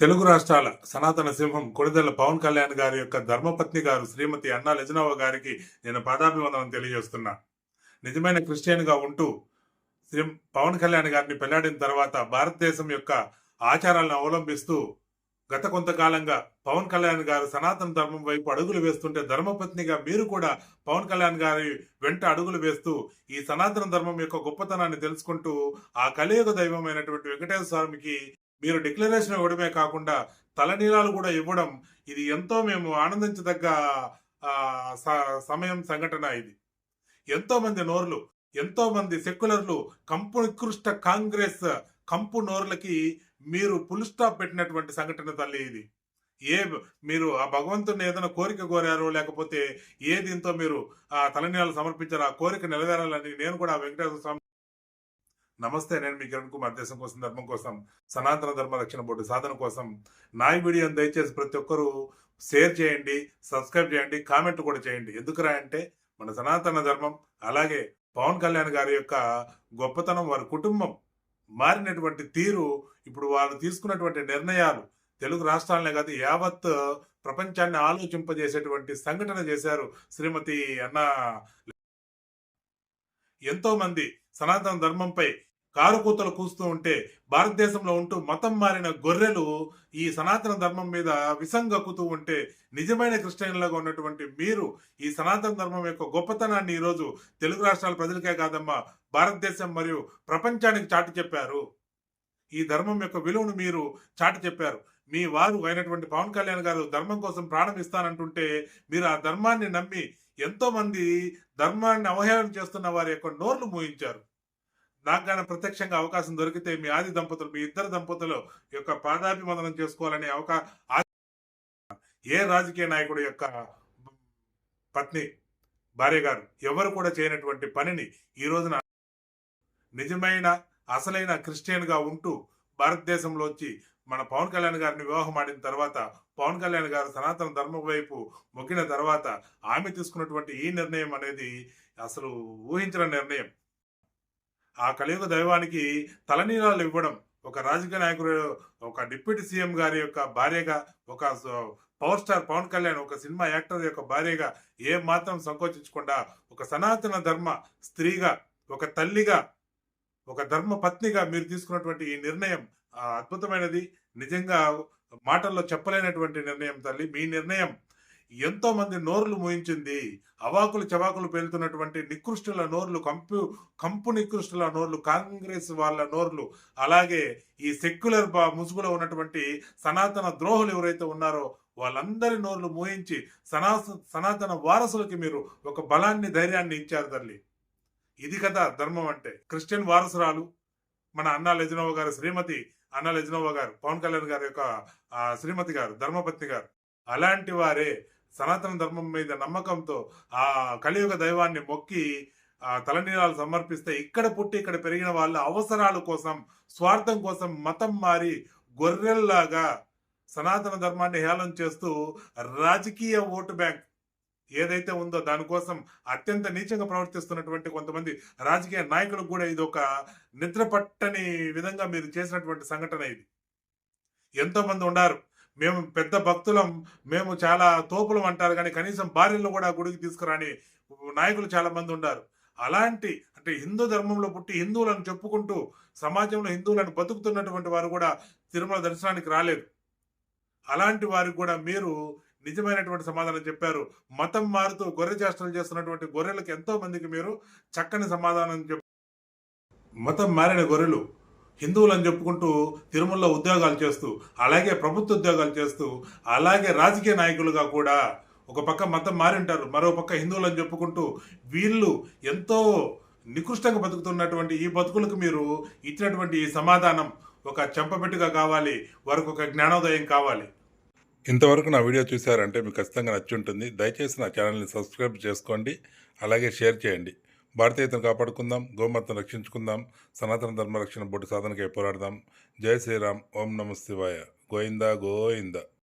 తెలుగు రాష్ట్రాల సనాతన సింహం కొడిదెల పవన్ కళ్యాణ్ గారి యొక్క ధర్మపత్ని గారు శ్రీమతి అన్నా లెజనవ గారికి నేను పాదాభివందనం తెలియజేస్తున్నా. నిజమైన క్రిస్టియన్గా ఉంటూ శ్రీ పవన్ కళ్యాణ్ గారిని పెళ్ళాడిన తర్వాత భారతదేశం యొక్క ఆచారాలను అవలంబిస్తూ గత కొంతకాలంగా పవన్ కళ్యాణ్ గారు సనాతన ధర్మం వైపు అడుగులు వేస్తుంటే ధర్మపత్నిగా మీరు కూడా పవన్ కళ్యాణ్ గారి వెంట అడుగులు వేస్తూ ఈ సనాతన ధర్మం యొక్క గొప్పతనాన్ని తెలుసుకుంటూ ఆ కలియుగ దైవమైనటువంటి వెంకటేశ్వర స్వామికి మీరు డిక్లరేషన్ ఇవ్వడమే కాకుండా తలనీలాలు కూడా ఇవ్వడం ఇది ఎంతో మేము ఆనందించదగ్గ స- సమయం సంఘటన ఇది. ఎంతో మంది నోర్లు ఎంతో మంది సెక్యులర్లు కంపు నికృష్ట కాంగ్రెస్ కంపు నోర్లకి మీరు ఫుల్ స్టాప్ పెట్టినటువంటి సంఘటన తల్లి ఇది. ఏ మీరు ఆ భగవంతుని ఏదైనా కోరిక కోరారో లేకపోతే ఏ దీంతో మీరు ఆ తలనీలాలు ఆ కోరిక నెరవేరాలని నేను కూడా వెంకటేశ్వర స్వామి నమస్తే నేను మీ కిరణ్ కుమార్. దేశం కోసం ధర్మం కోసం సనాతన ధర్మ రక్షణ బోర్డు సాధన కోసం నా ఈ వీడియోని దయచేసి ప్రతి ఒక్కరూ షేర్ చేయండి సబ్స్క్రైబ్ చేయండి కామెంట్ కూడా చేయండి. ఎందుకురా అంటే మన సనాతన ధర్మం అలాగే పవన్ కళ్యాణ్ గారి యొక్క గొప్పతనం వారి కుటుంబం మారినటువంటి తీరు ఇప్పుడు వారు తీసుకున్నటువంటి నిర్ణయాలు తెలుగు రాష్ట్రాలనే కాదు యావత్ ప్రపంచాన్ని ఆలోచింపజేసేటువంటి సంఘటన చేశారు శ్రీమతి అన్న. ఎంతో మంది సనాతన ధర్మంపై కారుకూతలు కూస్తూ ఉంటే భారతదేశంలో ఉంటూ మతం మారిన గొర్రెలు ఈ సనాతన ధర్మం మీద విసంగక్కుతూ ఉంటే నిజమైన క్రిస్టియన్లుగా ఉన్నటువంటి మీరు ఈ సనాతన ధర్మం యొక్క గొప్పతనాన్ని ఈరోజు తెలుగు రాష్ట్రాల ప్రజలకే కాదమ్మా భారతదేశం మరియు ప్రపంచానికి చాటి చెప్పారు. ఈ ధర్మం యొక్క విలువను మీరు చాటి చెప్పారు. మీ వారు అయినటువంటి పవన్ కళ్యాణ్ గారు ధర్మం కోసం ప్రాణం ఇస్తానంటుంటే మీరు ఆ ధర్మాన్ని నమ్మి ఎంతోమంది ధర్మాన్ని అవహేళన చేస్తున్న వారి యొక్క నోర్లు మూయించారు. నాకు కానీ ప్రత్యక్షంగా అవకాశం దొరికితే మీ ఆది దంపతులు మీ ఇద్దరు దంపతులు యొక్క పాదాభివందనం చేసుకోవాలనే అవకాశం ఏ రాజకీయ నాయకుడు యొక్క పత్ని భార్య గారు ఎవరు కూడా చేయనటువంటి పనిని ఈ రోజున నిజమైన అసలైన క్రిస్టియన్గా ఉంటూ భారతదేశంలో వచ్చి మన పవన్ కళ్యాణ్ గారిని వివాహం ఆడిన తర్వాత పవన్ కళ్యాణ్ గారు సనాతన ధర్మం వైపు మొగ్గిన తర్వాత ఆమె తీసుకున్నటువంటి ఈ నిర్ణయం అనేది అసలు ఊహించిన నిర్ణయం. ఆ కలియుగ దైవానికి తలనీలాలు ఇవ్వడం ఒక రాజకీయ నాయకుడు ఒక డిప్యూటీ సీఎం గారి యొక్క భార్యగా ఒక పవర్ స్టార్ పవన్ కళ్యాణ్ ఒక సినిమా యాక్టర్ యొక్క భార్యగా ఏ మాత్రం సంకోచించకుండా ఒక సనాతన ధర్మ స్త్రీగా ఒక తల్లిగా ఒక ధర్మ పత్నిగా మీరు తీసుకున్నటువంటి ఈ నిర్ణయం అద్భుతమైనది. నిజంగా మాటల్లో చెప్పలేనటువంటి నిర్ణయం తల్లి. మీ నిర్ణయం ఎంతో మంది నోర్లు మోయించింది. అవాకులు చవాకులు పేలుతున్నటువంటి నికృష్టుల నోర్లు కంపు కంపు నికృష్టుల నోర్లు కాంగ్రెస్ వాళ్ళ నోర్లు అలాగే ఈ సెక్యులర్ బా ముసుగులో ఉన్నటువంటి సనాతన ద్రోహులు ఎవరైతే ఉన్నారో వాళ్ళందరి నోర్లు మోయించి సనా సనాతన వారసులకి మీరు ఒక బలాన్ని ధైర్యాన్ని ఇచ్చారు తల్లి. ఇది కదా ధర్మం అంటే. క్రిస్టియన్ వారసురాలు మన అన్నా లెజనోవ గారి శ్రీమతి అన్న లెజనోవ గారు పవన్ కళ్యాణ్ గారి యొక్క శ్రీమతి గారు ధర్మపత్ని గారు. అలాంటి వారే సనాతన ధర్మం మీద నమ్మకంతో ఆ కలియుగ దైవాన్ని మొక్కి తలనీరాలు తలనీలాలు సమర్పిస్తే ఇక్కడ పుట్టి ఇక్కడ పెరిగిన వాళ్ళ అవసరాల కోసం స్వార్థం కోసం మతం మారి గొర్రెల్లాగా సనాతన ధర్మాన్ని హేళన చేస్తూ రాజకీయ ఓటు బ్యాంక్ ఏదైతే ఉందో దానికోసం అత్యంత నీచంగా ప్రవర్తిస్తున్నటువంటి కొంతమంది రాజకీయ నాయకులకు కూడా ఇది ఒక నిద్ర పట్టని విధంగా మీరు చేసినటువంటి సంఘటన ఇది. ఎంతోమంది ఉన్నారు. మేము పెద్ద భక్తులం మేము చాలా తోపులం అంటారు కానీ కనీసం భార్యలు కూడా గుడికి తీసుకురాని నాయకులు చాలా మంది ఉన్నారు. అలాంటి అంటే హిందూ ధర్మంలో పుట్టి హిందువులను చెప్పుకుంటూ సమాజంలో హిందువులను బతుకుతున్నటువంటి వారు కూడా తిరుమల దర్శనానికి రాలేదు. అలాంటి వారికి కూడా మీరు నిజమైనటువంటి సమాధానం చెప్పారు. మతం మారుతూ గొర్రె చేష్టలు చేస్తున్నటువంటి గొర్రెలకు ఎంతో మందికి మీరు చక్కని సమాధానం చెప్పారు మతం మారిన గొర్రెలు హిందువులని చెప్పుకుంటూ తిరుమలలో ఉద్యోగాలు చేస్తూ అలాగే ప్రభుత్వ ఉద్యోగాలు చేస్తూ అలాగే రాజకీయ నాయకులుగా కూడా ఒక పక్క మతం మారి ఉంటారు. మరో పక్క హిందువులని చెప్పుకుంటూ వీళ్ళు ఎంతో నికృష్టంగా బతుకుతున్నటువంటి ఈ బతుకులకు మీరు ఇచ్చినటువంటి ఈ సమాధానం ఒక చెంపబెట్టుగా కావాలి. వారికి ఒక జ్ఞానోదయం కావాలి. ఇంతవరకు నా వీడియో చూశారంటే మీకు ఖచ్చితంగా నచ్చి ఉంటుంది దయచేసి నా ఛానల్ని సబ్స్క్రైబ్ చేసుకోండి. అలాగే షేర్ చేయండి. భారతీయతను కాపాడుకుందాం గోమాతను రక్షించుకుందాం సనాతన ధర్మ రక్షణ బోర్డు సాధనకై పోరాడదాం. జై శ్రీరామ్. ఓం నమ శివాయ. గోయిందా గోయిందా